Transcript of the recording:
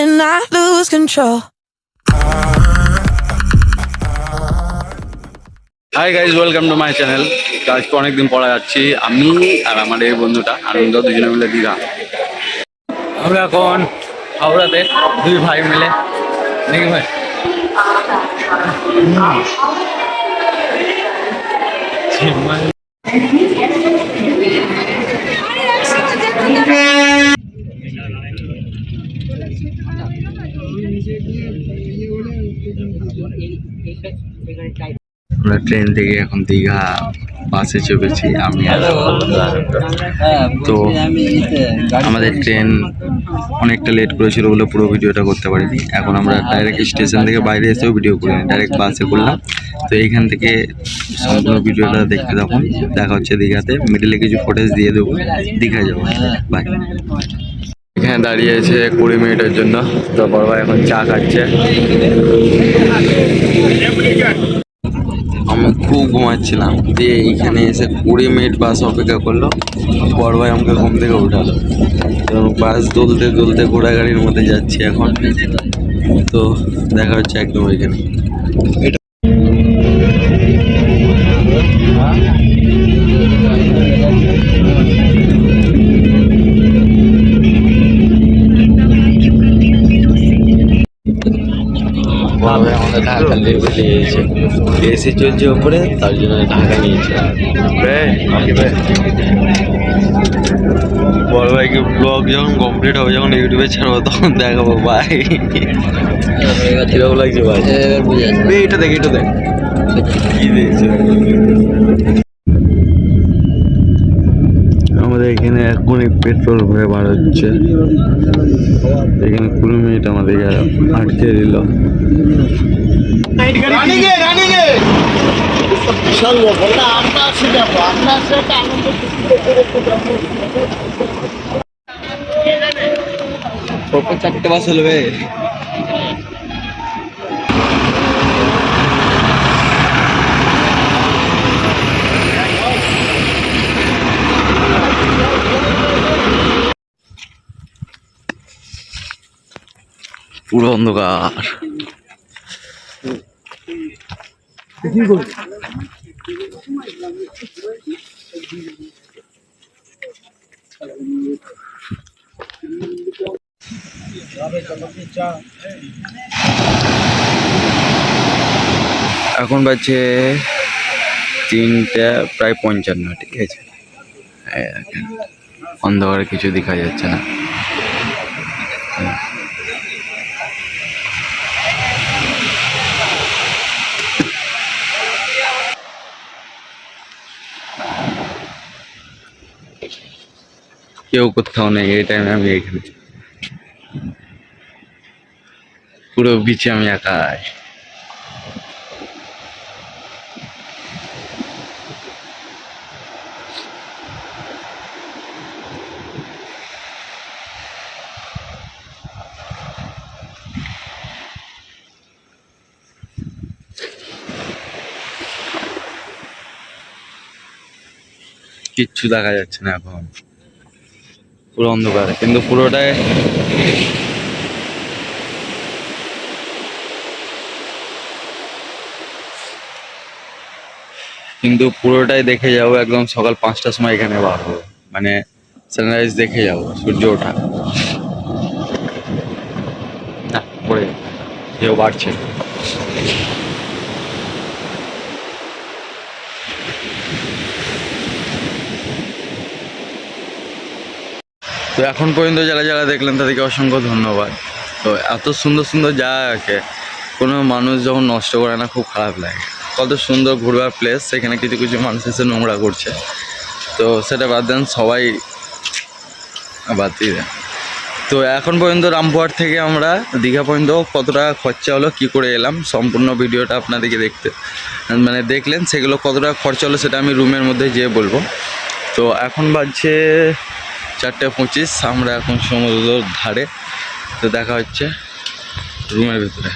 when I lose control. Hi guys welcome to my channel আজকে অনেকদিন পরে যাচ্ছি আমি আর আমার এই বন্ধুটা, আনন্দ, দুজনে মিলে দীঘা। আমরা এখন হাওড়াতে দুই ভাই মিলে। নাকি ভাই। আমরা ট্রেন থেকে এখন দীঘা বাসে চেপেছি আমি। তো আমাদের ট্রেন অনেকটা লেট করেছিল বলে পুরো ভিডিওটা করতে পারিনি। এখন আমরা ডাইরেক্ট স্টেশন থেকে বাইরে এসেও ভিডিও করিনি ডাইরেক্ট বাসে করলাম। তো এইখান থেকে সম্পূর্ণ ভিডিওটা দেখতে থাকুন, দেখা হচ্ছে দীঘাতে। মিডিলে কিছু ফুটেজ দিয়ে দেবো দীঘা যাব। বাই দাঁড়িয়েছে কুড়ি মিনিটের জন্য। তো বড় ভাই এখন চা খাচ্ছে। আমি খুব ঘুমাচ্ছিলাম। দিয়ে এইখানে এসে কুড়ি মিনিট বাস অপেক্ষা করল। বড় ভাই আমাকে ঘুম থেকে উঠালো। এবং বাস দুলতে দুলতে ঘোড়াগাড়ির মধ্যে যাচ্ছি এখন। তো দেখা হচ্ছে একদম ওইখানে। ঢাকা লেগে নিয়েছে এসি চলছে ওপরে তার জন্য ঢাকা নিয়েছে। বড় ভাইকে ব্লগ যখন কমপ্লিট হবে যখন ইউটিউবে ছাড়বো তখন দেখাবো ভাই কীরকম লাগছে ভাই এটা দেখ এটা দেখ। কি দিয়েছে? আমাদের এখানে এখনই পেট্রোল ভরে বার হচ্ছে। এখানে কুড়ি মিনিট আমাদেরকে আটকে দিল। বিশাল ব্যাপার না আমরা আমরা চারটে বাস হলো বে পুরো অন্ধকার। এখন বাজছে তিনটা প্রায় পঞ্চান্ন ঠিক আছে? অন্ধকারে কিছু দেখা যাচ্ছে না। কেউ কোথাও নেই, এই টাইমে আমি এখানে। পুরো বিচে আমি একাই। কিচ্ছু দেখা যাচ্ছে না এখন। পুরো অন্ধকার, কিন্তু পুরোটাই কিন্তু পুরোটাই দেখে যাব একদম সকাল পাঁচটার সময় এখানে বার হব। মানে সানরাইজ দেখে যাব, সূর্য ওঠা। না, পড়ে কেউ বাড়ছে। তো এখন পর্যন্ত যারা যারা দেখলেন তাদেরকে অসংখ্য ধন্যবাদ। তো এত সুন্দর সুন্দর জায়গাকে কোনো মানুষ যখন নষ্ট করে না, খুব খারাপ লাগে। কত সুন্দর ঘুরবার প্লেস সেখানে কিছু কিছু মানুষ এসে নোংরা করছে। তো সেটা বাদ দেন, সবাই বাদ দিয়ে দেন। তো এখন পর্যন্ত রামপুরহাট থেকে আমরা দীঘা পর্যন্ত কত টাকা খরচা হলো, কী করে এলাম, সম্পূর্ণ ভিডিওটা আপনাদেরকে দেখতে মানে দেখলেন সেগুলো কত টাকা খরচা হলো সেটা আমি রুমের মধ্যে যেয়ে বলব। তো এখন বাজছে চারটে পঁচিশ আমরা এখন সমুদ্রর ধারে। তো দেখা হচ্ছে রুমের ভিতরে।